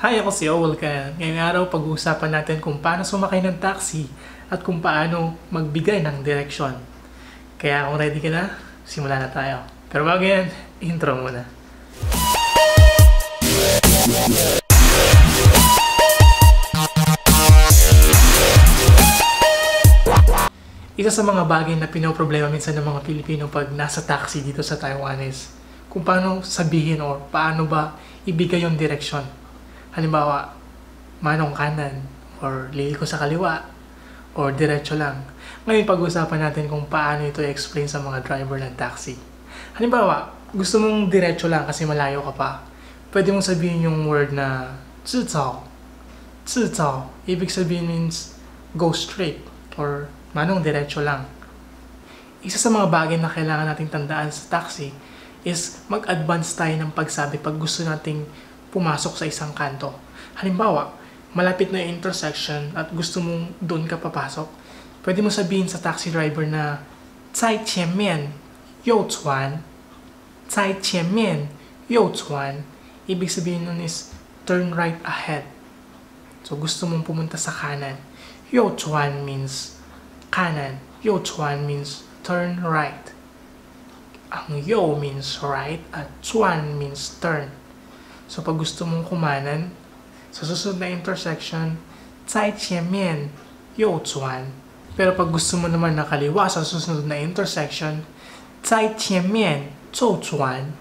Hi, ako si Owel Can. Ngayong araw, pag-uusapan natin kung paano sumakay ng taxi at kung paano magbigay ng direksyon. Kaya kung ready ka na, simulan na tayo. Pero bago yan, intro muna. Isa sa mga bagay na pinoproblema minsan ng mga Pilipino pag nasa taxi dito sa Taiwan is kung paano sabihin or paano ba ibigay yung direksyon. Halimbawa, manong kanan or liliko sa kaliwa or diretso lang. Ngayon pag-usapan natin kung paano ito i-explain sa mga driver ng taxi. Halimbawa, gusto mong diretso lang kasi malayo ka pa. Pwede mong sabihin yung word na zizao. Zizao. Ibig sabihin means go straight or manong diretso lang. Isa sa mga bagay na kailangan nating tandaan sa taxi is mag-advance tayo ng pagsabi pag gusto nating pumasok sa isang kanto. Halimbawa, malapit na yung intersection at gusto mong doon ka papasok, pwede mo sabihin sa taxi driver na Tsai qian mian, you chuan. Tsai qian mian, you chuan. Ibig sabihin nun is turn right ahead. So gusto mong pumunta sa kanan. You chuan means kanan. You chuan means turn right. Ang you means right at chuan means turn. So pag gusto mong kumanan, sa susunod na intersection, 在前面右转. Pero pag gusto mo naman na kaliwa sa susunod na intersection, 在前面右转。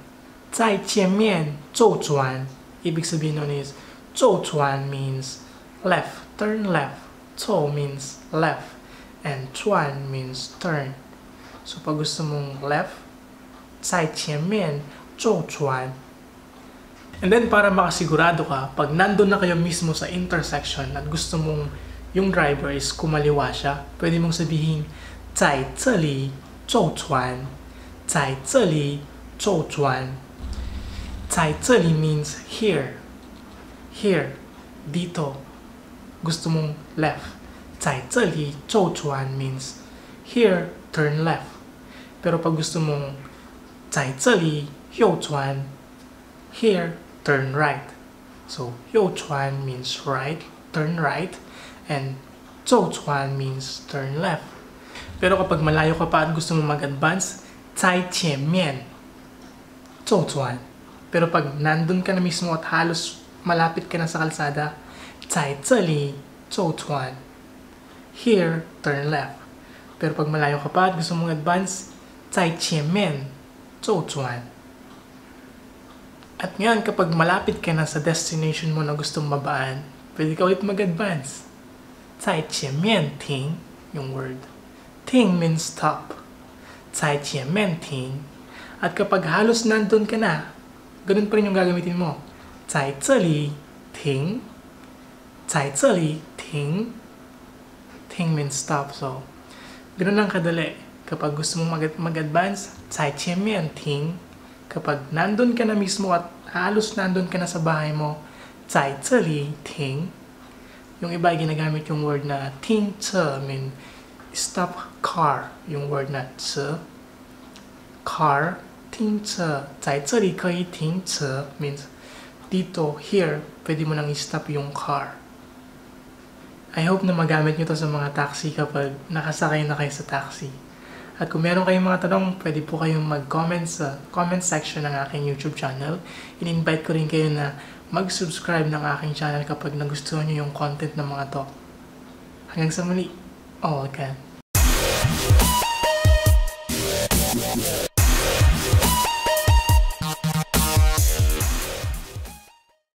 在前面右转. Ibig sabihin nun is, 右转 means left, turn left. 右 means left. And 转 means turn. So pag gusto mong left, 在前面右转. And then para makasigurado ka, pag nandun na kayo mismo sa intersection at gusto mong yung driver is kumaliwa siya, pwede mong sabihin, 在这里右转，在这里右转。在这里 means here. Here. Dito. Gusto mong left. 在这里右转 means here, turn left. Pero pag gusto mong 在这里右转 here, turn right. So, 右转 means right, turn right. And 右转 means turn left. Pero kapag malayo ka pa at gusto mong mag-advance, 在前面右转 pero pag nandun ka na mismo at halos malapit ka na sa kalsada, 在这里右转 Here, turn left. Pero pag malayo ka pa at gusto mong advance, 在前面右转 At ngayon, kapag malapit ka na sa destination mo na gustong mabaan, pwede ka ulit mag-advance. 在前面停 yung word. 停 means stop. 在前面停 At kapag halos nandun ka na, ganun pa rin yung gagamitin mo. 在这里停，在这里停，停 means stop. So, ganun lang kadali. Kapag gusto mong mag- mag-advance, 在前面停。 kapag nandun ka na mismo at halos nandun ka na sa bahay mo, Zeit Zeri Ting. Yung iba ay ginagamit yung word na Ting Tse, I mean, stop car, yung word na Tse. Car, Ting Tse, Zeit Zeri Ting Tse, means dito, here, pwede mo nang stop yung car. I hope na magamit nyo to sa mga taxi kapag nakasakay na kayo sa taxi. At kung meron kayong mga tanong, pwede po kayong mag-comment sa comment section ng aking YouTube channel. In-invite ko rin kayo na mag-subscribe ng aking channel kapag nagustuhan nyo yung content ng mga to. Hanggang sa muli, all can.